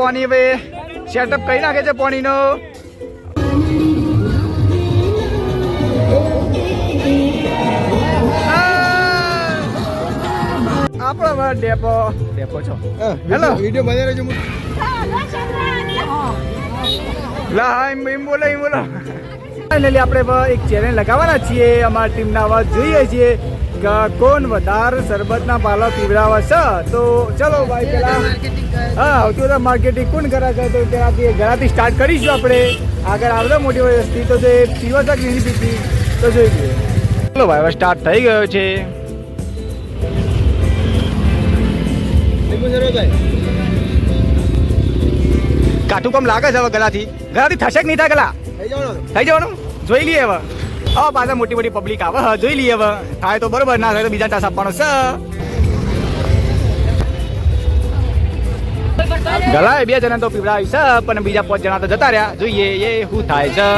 Pony હવે setup કરી નાખે છે પોનીનો આપણો હવે ડેપો. ડેપો છો. હેલો વીડિયો બનાવી રહેજો લા હા એમ એમ બોલો એમ બોલો. ફાઇનલી આપણે એક ચેલેન્જ લગાવવાના છીએ. અમારી ટીમના અવાજ જોઈએ છીએ. કે કોણ વધારે શરબતના પાલા પીવડાવે છે? તો ચલો ભાઈ પેલા હા આવતી બધા માર્કેટિંગ કોણ કરે છે? તો ત્યાંથી ઘરાથી સ્ટાર્ટ કરીશું આપણે. આગળ આવડો મોટી વસ્તી. તો જે પીવા તક નહીં પીતી તો જોઈ લઈએ. ચલો ભાઈ હવે સ્ટાર્ટ થઈ ગયો છે. કાઠું કમ લાગે છે હવે ગલાથી? ગલાથી થશે કે નહીં થાય ગલા? થઈ જવાનું. થઈ જવાનું? જોઈ લઈએ હવે. હવે પાછા મોટી મોટી પબ્લિક આવે. હવે જોઈ લઈએ હવે. થાય તો બરોબર, ના થાય તો બીજા ટાસ આપવાનો છે. ગલાએ બે જણા તો પીવડાવી છે, પણ બીજા પાંચ જણા તો જતા રહ્યા. જોઈએ એ શું થાય છે.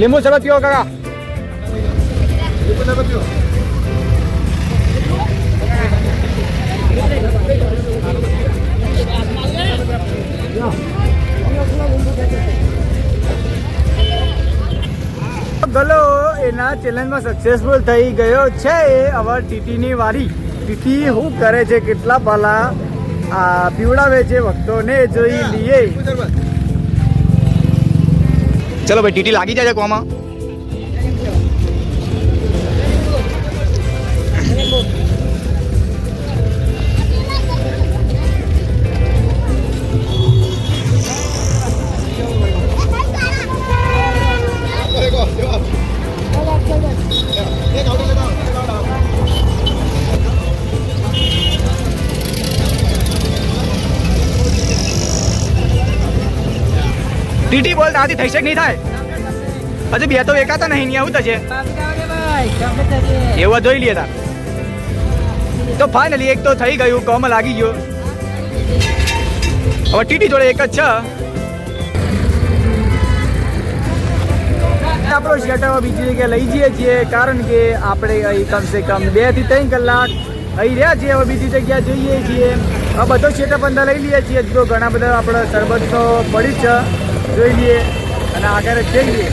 લીંબુ શરબત પીવો કાકા. ગલો, એના ચેલેન્જમાં સક્સેસફુલ થઈ ગયો છે હવે ટીટીની વારી. ટીટી શું કરે છે? કેટલા પાલા, આ, પીવડાવે છે ભક્તોને જોઈ લઈએ. ચલો ભાઈ, ટીટી લાગી જાય કોમાં? ટીટી બોલ આથી થઈ શકે નહીં થાય? હજુ બે તો એકાતા નહીં આવું થશે એવા જોઈ લઈએ તાર. તો ફાઇનલી એક તો થઈ ગયું, કોમ લાગી ગયો. હવે ટીટી જોડે એક જ છે. આપણો શેટર બીજી જગ્યાએ લઈ જઈએ છીએ, કારણ કે આપણે અહીં કમસે કમ બેથી ત્રણ કલાક અહીં રહ્યા છીએ. હવે બીજી જગ્યાએ જોઈએ છીએ. આ બધો શેટઅપ અંદર લઈ લઈએ છીએ. જો તો ઘણા બધા આપણે તો પડી છે. જોઈ લઈએ અને આગળ જઈએ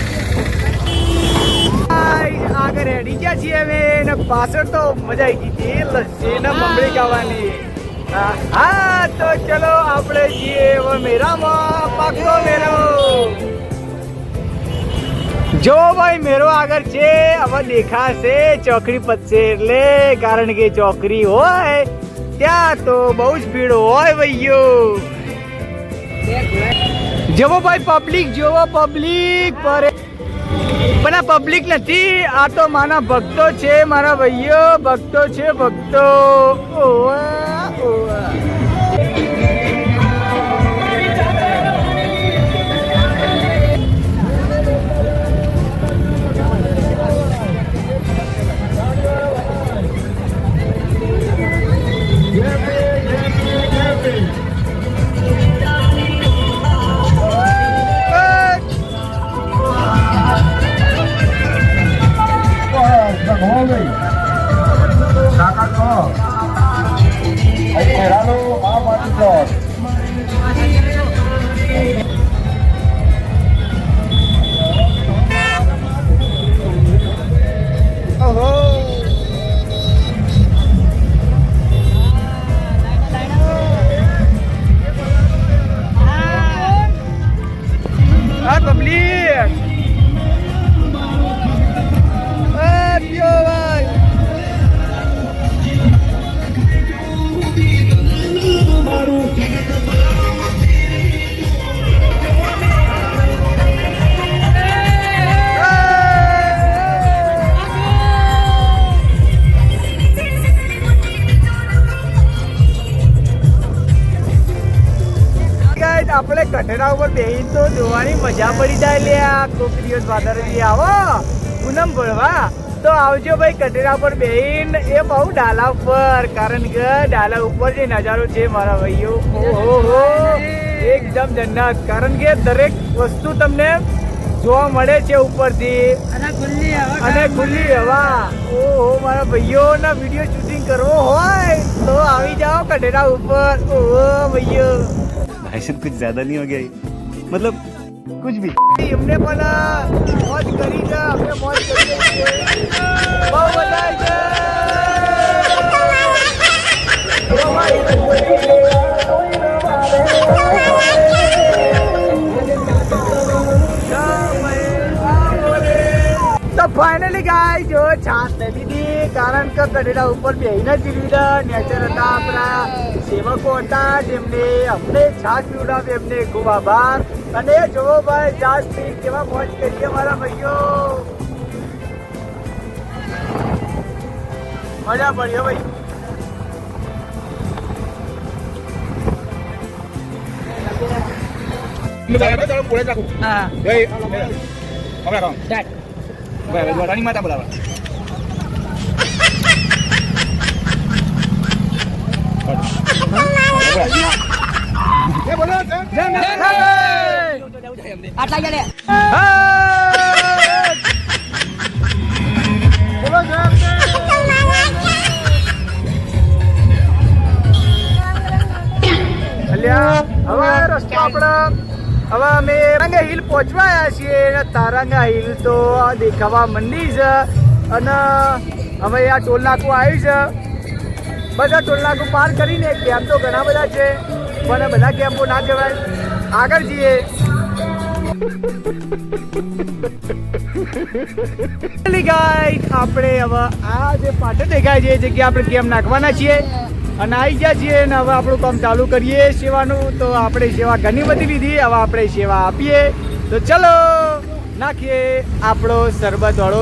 આગળ રેડી ગયા છીએ અમે? ને પાછળ તો મજા આવી ગઈ હતી. લસ્સી ને મમરી ખાવાની હા તો ચલો આપણે જઈએ હવે મેરામાં પાકો મેરો જો ભાઈ મેરો આગળ છે. હવે દેખાશે ચોકડી પતશે એટલે, કારણ કે ચોકડી હોય, ત્યાં તો બહુ જ ભીડ હોય ભાઈઓ. જેવો ભાઈ પબ્લિક જોવો પબ્લિક પર પણ આ પબ્લિક નથી, આ તો મારા ભક્તો છે, મારા ભાઈઓ, ભક્તો છે, ભક્તો ઓવા. ฉันจะทำให้ આપણે કઠેરા ઉપર બેહીને તો જોવાની મજા પડી જાય લે આ કોકરીઓ દિવસ વાદળી આવો. પૂનમ ભરવા તો આવજો ભાઈ કઠેરા ઉપર બેહીને. એ બહુ ડાલા ઉપર કારણ કે ડાલા ઉપર જે નજારો છે મારા ભાઈઓ ઓહો એકદમ જન્નત. કારણ કે દરેક વસ્તુ તમને જોવા મળે છે ઉપરથી. અને ખુલ્લી હવા ઓહો મારા ભાઈઓના વીડિયો શૂટિંગ કરવો હોય તો આવી જાઓ કઢેરા ઉપર. ઓહો ભાઈઓ. फ़ैशन कुछ ज़्यादा नहीं हो गया ये। मतलब कुछ भी। हमने बोला करी हमने करी गाय जो। छात्र कारण का कटेरा ऊपर बेहीनच दिली नेचर था अपना। સેવકો હતા જેમને અમને છાસ પીવડાવી એમને ખૂબ આભાર. અને જોવો ભાઈ છાસ પી કેવા મોજ કરીએ મારા ભાઈઓ. મજા પડી ભાઈ. હા. સ્ટાર્ટ આટલા અલ્યા હવે રસ્તો આપણો હવે અમે તારંગા હિલ પહોંચવા આવ્યા છીએ અને તારંગા હિલ તો દેખાવા મંડી છે અને હવે આ ટોલ નાકું આવ્યું છે બધા ટોલ નાકું પાર કરીને કેમ્પ તો ઘણા બધા છે, પણ બધા કેમ્પો ના કહેવાય. આગળ જઈએ. આપણે હવે આ જે પાટણ દેખાય છે, એ જગ્યા આપણે કેમ નાખવાના છીએ. અને આવી ગયા છીએ અને હવે આપણું કામ ચાલુ કરીએ સેવાનું. તો આપણે સેવા ઘણી બધી લીધી, હવે આપણે સેવા આપીએ. તો ચલો, નાખીએ આપણો સરબત વાળો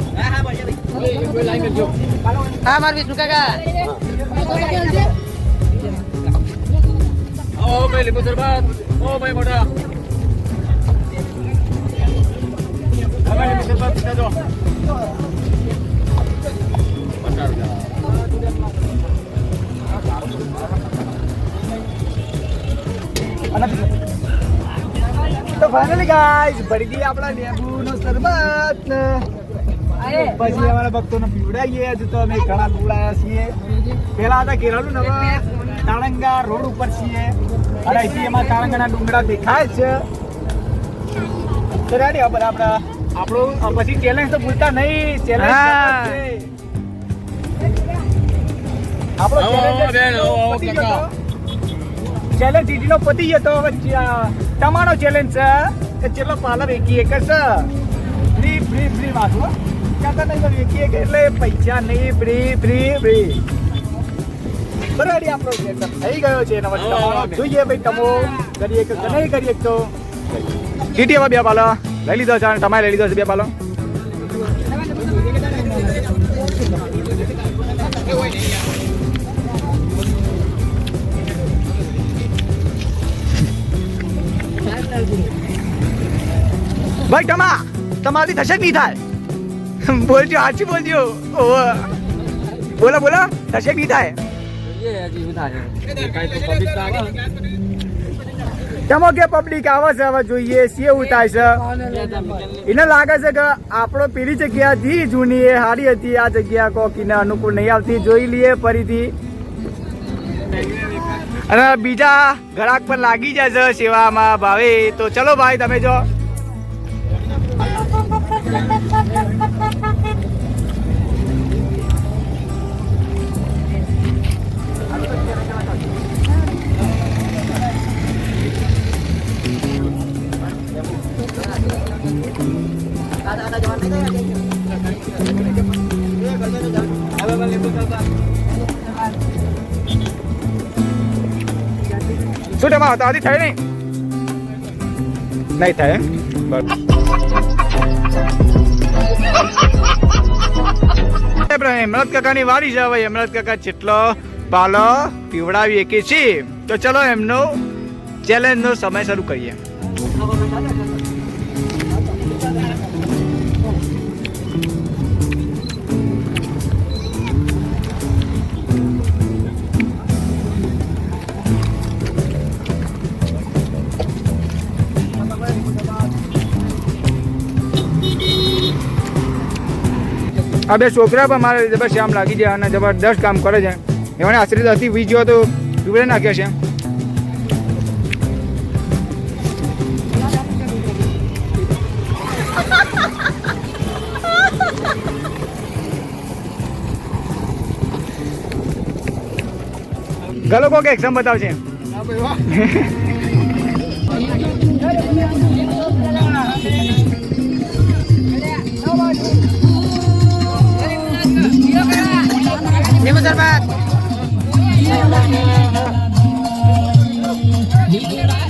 હા માર વિષ્ણુ કાકા તો ફાઇનલી ગાઈસ ભરી ગઈ આપણા લેબુ નો ને પછી અમારા ભક્તોને પીવડાવીએ હજુ તો અમે ઘણા પીવડાયા છીએ. પેલા હતા કેરળનું નવા તાળંગા રોડ ઉપર છીએ. અને અહીંથી એમાં તાળંગાના ડુંગરા દેખાય છે. તો રેડી હવે બધા આપણા આપણું પછી ચેલેન્જ તો ભૂલતા નહીં. ચેલેન્જ આપણો ચેલેન્જ જીટીનો પતી ગયો હવે તમારો ચેલેન્જ છે કે ચેટલો પાલર એકી એક જ છે. ફ્રી ફ્રી ફ્રી વાંચો ક્યાં નહીં ફ્રી ફ્રી ફ્રી setup થઈ ગયો છે જોઈએ ભાઈ, તમો કરીએ કે નહીં કરીએ તો. હવે બે પાલો. લઈ લીધો છે, અને તમારે લઈ લીધો છે બે પાલો. ભાઈ, તમા તમારી થશે કે નહીં થાય? બોલજો સાચી બોલજો બોલો બોલો દર્શક નહીં થાય. તમો કે પબ્લિક આવે છે, હવે જોઈએ સી એવું થાય છે. એને લાગે છે કે આપણો પેલી જગ્યા થી જૂની, એ સારી હતી. આ જગ્યા કોકીને અનુકૂળ નહીં આવતી. જોઈ લઈએ ફરીથી. અને બીજા ઘરાક પર લાગી જાય છે સેવામાં ભાવે. તો ચલો ભાઈ, તમે જો. શું તેમાં હતાહતી થઈ નહીં? નહીં થાય એમ? બરાબર હેમરત કાકાની વાડી છે હવે. હેમરત કાકા જેટલો પાલો પીવડાવીએ કે છીએ તો ચલો એમનો ચેલેન્જનો સમય શરૂ કરીએ. આ બે છોકરા પણ મારે જબરદસ્ત આમ લાગી જાય અને જબરદસ્ત કામ કરે છે. એમણે આશ્રિત હતી વીજ્યો તો પીવડે નાખ્યા છે. ગલો કોક એક્ઝામ બતાવશે. લીંબુ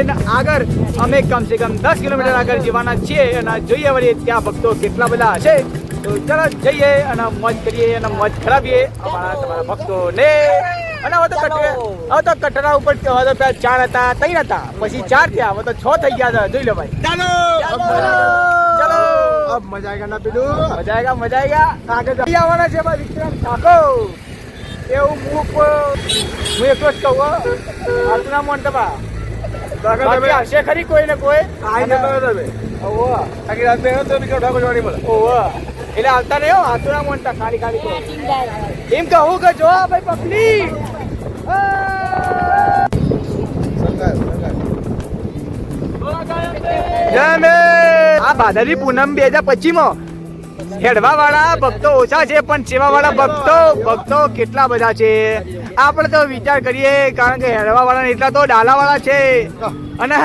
લઈને આગળ અમે કમસે કમ દસ કિલોમીટર આગળ જવાના છીએ અને જોઈએ વળી ત્યાં ભક્તો કેટલા બધા હશે. તો ચલો જઈએ અને મોજ કરીએ અને મોજ ખરાબીએ. અમારા તમારા ભક્તોને. અને હવે તો હવે તો કટરા ઉપર હવે તો ત્યાં ચાર હતા ત્રણ હતા. પછી ચાર થયા. હવે તો છ થઈ ગયા હતા. જોઈ લો ભાઈ. ચાલો. ચલો. મજા આયેગા ના પીલું. મજા આયેગા મજા આયેગા આગળ આવવાના છે ભાઈ વિક્રમ ઠાકોર. એવું મૂક હું એટલો જ કહું આટલા મોન બાકી હશે ખરી કોઈ ને કોઈ? આઈને તમે ઓહો. આખી રાત તો ઠાકોર મળે? ઓહો. એટલે આવતા નહીં હો હાથોના મોનતા ખાલી ખાલી. એમ કહું કે જો આ ભાઈ સરકાર આ ભાદરવી પૂનમ બે હજાર પચીસમાં હેડવા વાળા ભક્તો ઓછા છે પણ સેવા વાળા ભક્તો ભક્તો કેટલા બધા છે? આપણે તો વિચાર કરીએ કારણ કે હેડવા વાળા એટલા તો ડાલા વાળા છે. અને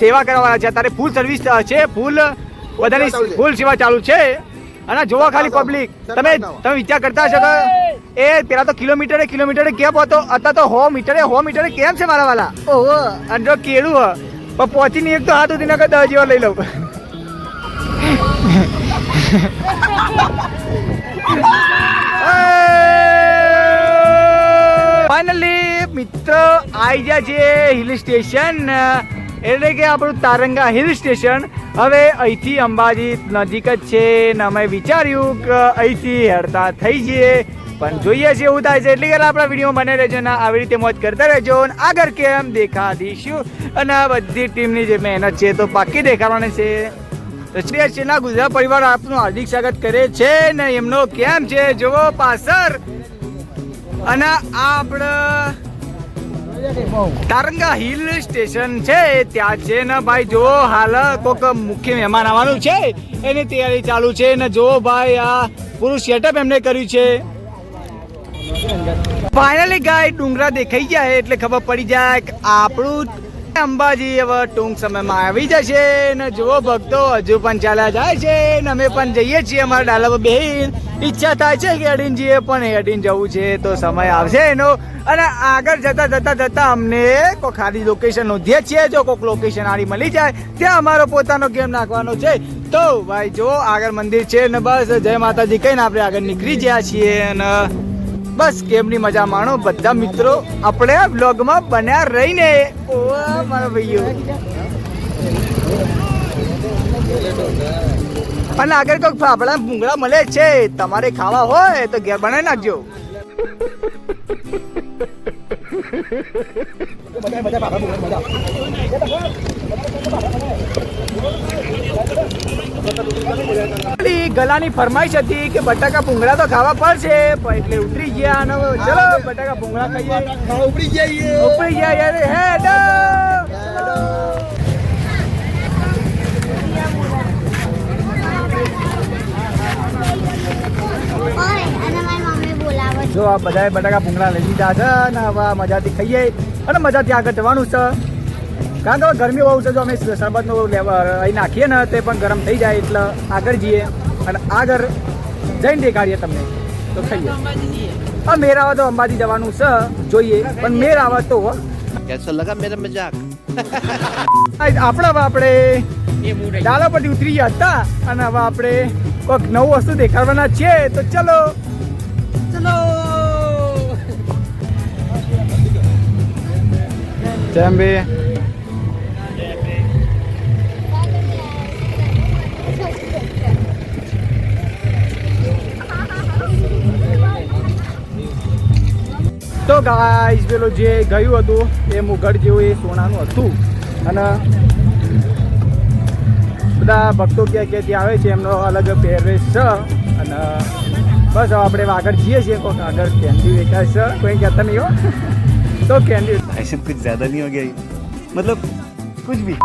સેવા કરવા વાળા છે. અત્યારે ફૂલ સર્વિસ છે ફૂલ બધાની ફૂલ સેવા ચાલુ છે. અને જોવા ખાલી પબ્લિક તમે તમે વિચાર કરતા હશો કે એ પેલા તો કિલોમીટરે કિલોમીટરે કેમ હતો. અત્યારે તો હો મીટરે હો મીટરે કેમ છે મારા વાલા ઓહો. અને જો કેળું હ. પણ પહોંચી નહીં એક તો હાથ સુધી નગર દસ જેવા લઈ લઉં. ફાઇનલી મિત્ર આવી ગયા છે હિલ સ્ટેશન એટલે કે આપણું તારંગા હિલ સ્ટેશન હવે અહીંથી અંબાજી નજીક જ છે ને અમે વિચાર્યું કે અહીંથી હેડતા થઈ જઈએ. પણ જોઈએ છે એવું થાય છે. એટલે કે આપણા વીડિયો બને રહેજો ને આવી રીતે મોજ કરતા રહેજો ને આગળ કેમ દેખા દઈશું અને બધી ટીમની જે મહેનત છે તો પાકી દેખાવાની છે. શ્રી સેના ગુજરાત પરિવાર આપનું હાર્દિક સ્વાગત કરે છે ને એમનો કેમ છે? જોવો પાછળ. અને આ આપણે તારંગા હિલ સ્ટેશન છે, ત્યાં છે ને ભાઈ જો હાલ કોક મુખ્ય મહેમાન આવવાનું છે, એની તૈયારી ચાલુ છે ને જો ભાઈ આ પૂરું સેટઅપ એમને કર્યું છે. ફાઇનલી ગાય ડુંગરા દેખાઈ ગયા એટલે ખબર પડી જાય કે આપણું અંબાજી હવે ટૂંક સમયમાં આવી જશે ને જુઓ ભક્તો, હજુ પણ ચાલ્યા જાય છે ને અમે પણ જઈએ છીએ અમારા ડાલા પર ઈચ્છા થાય છે કે અડીન જઈએ પણ અડીન જવું છે તો સમય આવશે એનો. અને આગળ જતા જતા જતા અમને કોઈ ખાલી લોકેશન નોંધીએ છીએ. જો કોઈક લોકેશન આડી મળી જાય, ત્યાં અમારો પોતાનો ગેમ નાખવાનો છે. તો ભાઈ જો આગળ મંદિર છે ને બસ. જય માતાજી કહીને આપણે આગળ નીકળી ગયા છીએ અને બસ ગેમની મજા માણો? બધા મિત્રો આપણે બ્લોગમાં બન્યા રહીને. ઓ મારા ભાઈઓ. અને આગળ કોઈ ફાફડા ભૂંગળા મળે છે, તમારે ખાવા હોય તો ઘેર બનાવી નાખજો. પેલી ગલાની ફરમાઈશ હતી કે બટાકા ભૂંગળા તો ખાવા પડશે પણ એટલે ઉતરી ગયા અને ચલો બટાકા ભૂંગળા ખાઈએ. ઉપડી ગયા ઉપરી ગયા યાર છે જો આ બધાએ બટાકા ભૂંગળા લઈ લીધા છે અને હવે મજાથી ખાઈએ અને મજાથી આગળ જવાનું છે. કારણ કે ગરમી વાળું છે જો અમે શરબતનું અહીં નાખીએ ને તે પણ ગરમ થઈ જાય એટલે આગળ જઈએ અને આગળ જઈને દેખાડીએ તમને. તો ખાઈએ. હા મેર આવે તો અંબાજી જવાનું છે જોઈએ. પણ મેર આવે તો કેસો લગા મેરા મજાક? આપણે હવે આપણે ડાલા પરથી ઉતરી ગયા હતા અને હવે આપણે કોઈક નવું વસ્તુ દેખાડવાના છે તો ચલો. ચલો. ચેમ્બી તો ગાઈસ પેલો જે ગયું હતું એ મુગડ જેવું એ સોનાનું હતું અને બધા ભક્તો કે કે ત્યાં આવે છે એમનો અલગ પહેરવેશ છે અને બસ હવે આપણે આગળ જઈએ છીએ કોઈક આગળ કેન્ડી વેચાય છે કોઈ કહેતા નહીં હો તો કેન્ડી ऐसे कुछ ज्यादा नहीं हो गया ये? मतलब कुछ भी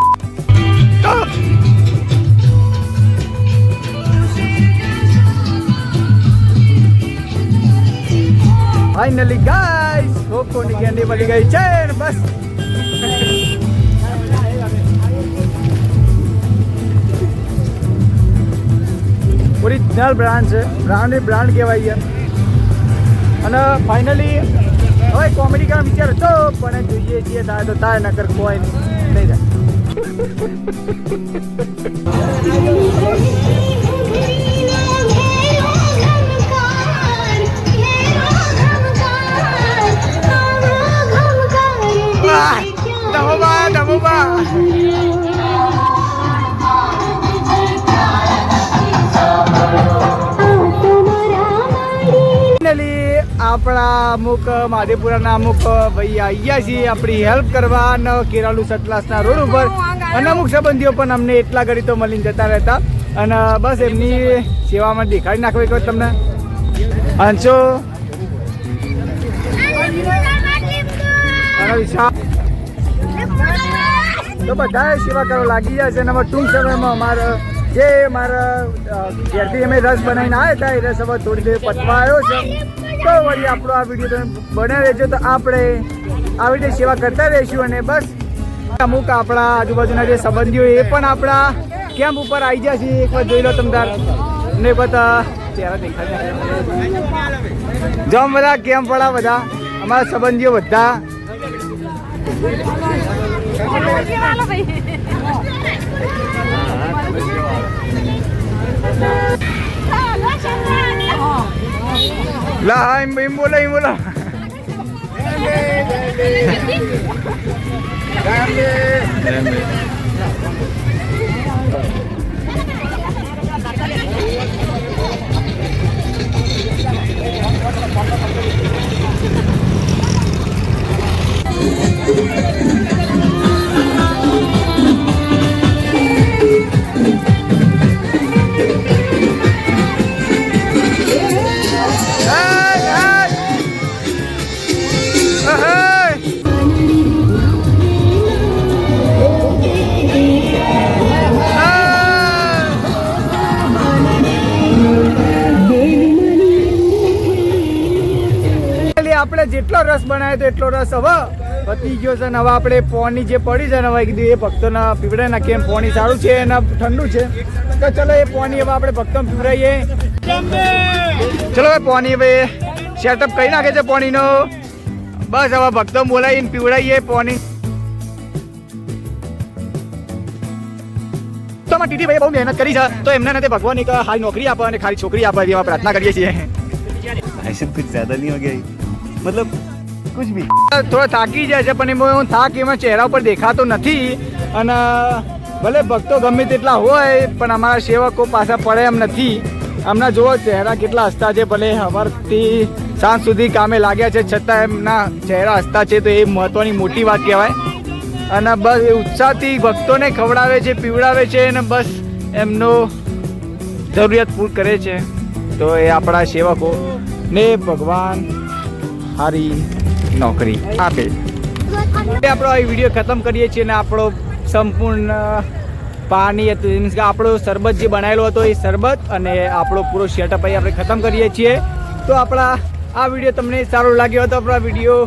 ફાઇનલી ગાઈસ કોકોની કેન્ડી મળી ગઈ છે બસ. ઓરિજિનલ બ્રાન્ડ છે. બ્રાન્ડ બ્રાન્ડ કહેવાય છે. અને ફાઇનલી હવે કોમેડી કરવા વિચાર હતો પણ જોઈએ છીએ થાય તો થાય નકર કોઈ નહીં થાય. આપણા અમુક માધેપુરાના અમુક ભાઈ આવ્યા છીએ આપણી હેલ્પ કરવા ન કેરાલુ સતલાસના રોડ ઉપર. અને અમુક સંબંધીઓ પણ અમને એટલા ઘડી તો મળીને જતા રહેતા. અને બસ એમની સેવામાં દેખાડી નાખવી કહો તમને. અંશો વિશાલ તો બધાએ સેવા કરવા લાગી જાય છે. અને હવે ટૂંક સમયમાં અમારે જે મારા ઘેરથી અમે રસ બનાવીને આવ્યા હતા, એ રસ હવે થોડી દેર પતવા આવ્યો છે. તો વળી આપણો આ વીડિયો તમે બનાવી રહેજો. તો આપણે આવી રીતે સેવા કરતા રહીશું અને બસ. અમુક આપણા આજુબાજુના જે સંબંધીઓ એ પણ આપણા કેમ્પ ઉપર આવી જાય છે. એક વાર જોઈ લો તમદાર ને બધા ચહેરા દેખાય જો બધા, કેમ્પ વાળા બધા, અમારા સંબંધીઓ બધા. લા હા એમ એમ બોલો એમ બોલો Hey, એટલો રસ હવે. પતી ગયો છે હવે આપણે ફોનની જે પડી છે ને હવે કીધું એ ભક્તોના પીવડે ના કેમ પોણી સારું છે એના ઠંડુ છે. તો ચલો એ ફોની હવે આપણે ભક્તો પીવડાઈએ. ચલો હવે ફોની હવે સેટઅપ કરી નાખે છે પોનીનો. બસ હવે ભક્તો બોલાવીને પીવડાવીએ પોની. તમારા ટીટી ભાઈ બહુ મહેનત કરી છે. તો એમને નથી ભગવાન એક હારી નોકરી આપે અને ખાલી છોકરી આપે એવી પ્રાર્થના કરીએ છીએ. ભાઈ કુછ જ્યાદા નહીં હો ગયા મતલબ કુછ ભી. થોડા થાકી જાય છે, પણ એમાં થાક, એમાં ચહેરા ઉપર દેખાતો નથી. અને, ભલે ભક્તો ગમે તેટલા હોય, પણ અમારા સેવકો પાછા પડે એમ નથી. હમણાં જુઓ ચહેરા કેટલા હસતા છે, ભલે સવારથી સાંજ સુધી કામે લાગ્યા છે, છતાં એમના ચહેરા હસતા છે, તો એ મહત્વની મોટી વાત કહેવાય. અને બસ એ ઉત્સાહથી ભક્તોને ખવડાવે છે, પીવડાવે છે, અને બસ એમનો જરૂરિયાત પૂર કરે છે. તો એ આપણા સેવકો. ને ભગવાન. હારી. નોકરી. આપે આપણે આ વીડિયો ખતમ કરીએ છીએ અને આપણો સંપૂર્ણ પાણી હતું મીન્સ કે આપણો શરબત જે બનાવેલો હતો એ શરબત અને આપણો પૂરો સેટઅપ અહીં આપણે ખતમ કરીએ છીએ. તો આપણા આ વીડિયો તમને સારો લાગ્યો હતો આપણો વીડિયો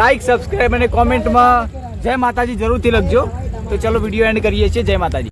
લાઈક સબસ્ક્રાઈબ અને કોમેન્ટમાં જય માતાજી જરૂરથી લખજો. તો ચલો વીડિયો એન્ડ કરીએ છીએ. જય માતાજી.